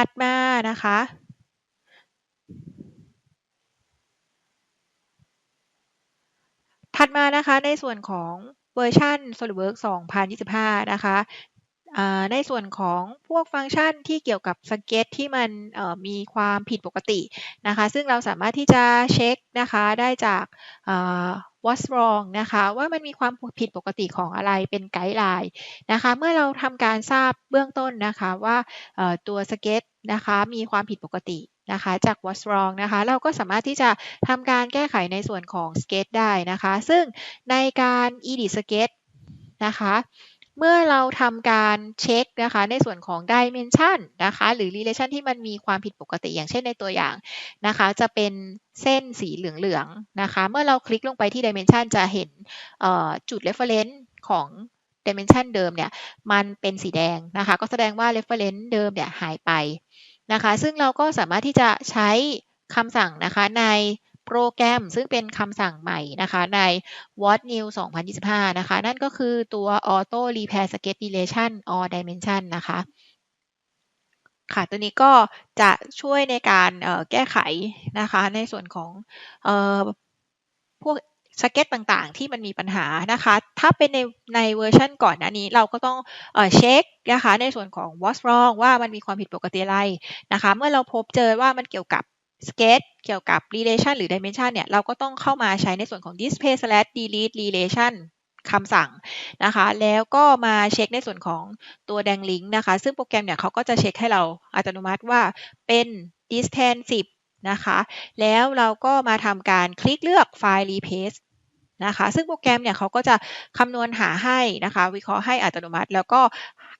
ถัดมานะคะ ถัดมานะคะในส่วนของเวอร์ชัน SolidWorks 2025 นะคะอ่า ในส่วนของพวกฟังก์ชันที่เกี่ยวกับสเก็ตที่มันมีความผิดปกตินะคะ ซึ่งเราสามารถที่จะเช็คนะคะได้จาก what's wrong นะคะว่ามันมีความผิดปกติของอะไรเป็นไกด์ไลน์นะคะเมื่อเราทำการทราบเบื้องต้นนะคะว่าตัวสเก็ตนะคะมีความผิดปกตินะคะจาก what's wrong นะคะ เราก็สามารถที่จะทำการแก้ไขในส่วนของสเก็ตได้นะคะ ซึ่งในการ edit สเก็ตนะคะ เมื่อเราทำการเช็คนะคะในส่วนของ dimension นะคะหรือ relation ที่มันมีความผิดปกติอย่างเช่นในตัวอย่างนะคะ จะเป็นเส้นสีเหลืองๆนะคะ เมื่อเราคลิกลงไปที่ dimension จะเห็นจุด reference ของ dimension เดิมเนี่ยมันเป็นสีแดงนะคะ ก็แสดงว่า reference เดิมเนี่ยหายไปนะคะ ซึ่งเราก็สามารถที่จะใช้คำสั่งนะคะใน โปรแกรม ซึ่งเป็นคำสั่งใหม่นะคะใน What New 2025 นะคะ นั่นก็คือตัว Auto Repair Sketch Relation or Dimension นะคะค่ะ ตัวนี้ก็จะช่วยในการแก้ไขนะคะ ในส่วนของอพวกสเก็ตต่างๆ ที่มันมีปัญหานะคะ ถ้าเป็นในในเวอร์ชันก่อนหน้านี้เราก็ต้องเอเช็คนะคะในส่วนของ what's wrong ว่ามันมีความผิดปกติอะไรนะคะ เมื่อเราพบเจอว่ามันเกี่ยวกับ สเกตเกี่ยวกับ relation หรือ dimension เนี่ย เราก็ต้องเข้ามาใช้ในส่วนของ display slash delete relation คำสั่งนะคะ แล้วก็มาเช็คในส่วนของตัวแดงลิงก์นะคะ ซึ่งโปรแกรมเนี่ยเขาก็จะเช็คให้เราอัตโนมัติว่าเป็น distance 10 นะคะ แล้วเราก็มาทำการคลิกเลือกไฟล์ replace นะคะ ซึ่งโปรแกรมเนี่ยเขาก็จะคำนวณหาให้นะคะ วิเคราะห์ให้อัตโนมัติ แล้วก็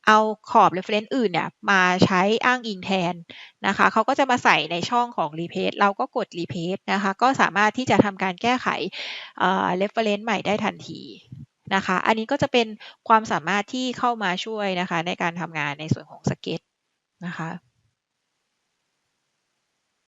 เอาขอบ reference อื่นเนี่ยมาใช้อ้างอิงแทนนะคะเขาก็จะมาใส่ในช่องของ replace เราก็กด replace นะคะ ก็สามารถที่จะทำการแก้ไข reference ใหม่ได้ทันทีนะคะ อันนี้ก็จะเป็นความสามารถที่เข้ามาช่วยนะคะในการทำงานในส่วนของสเก็ตนะคะ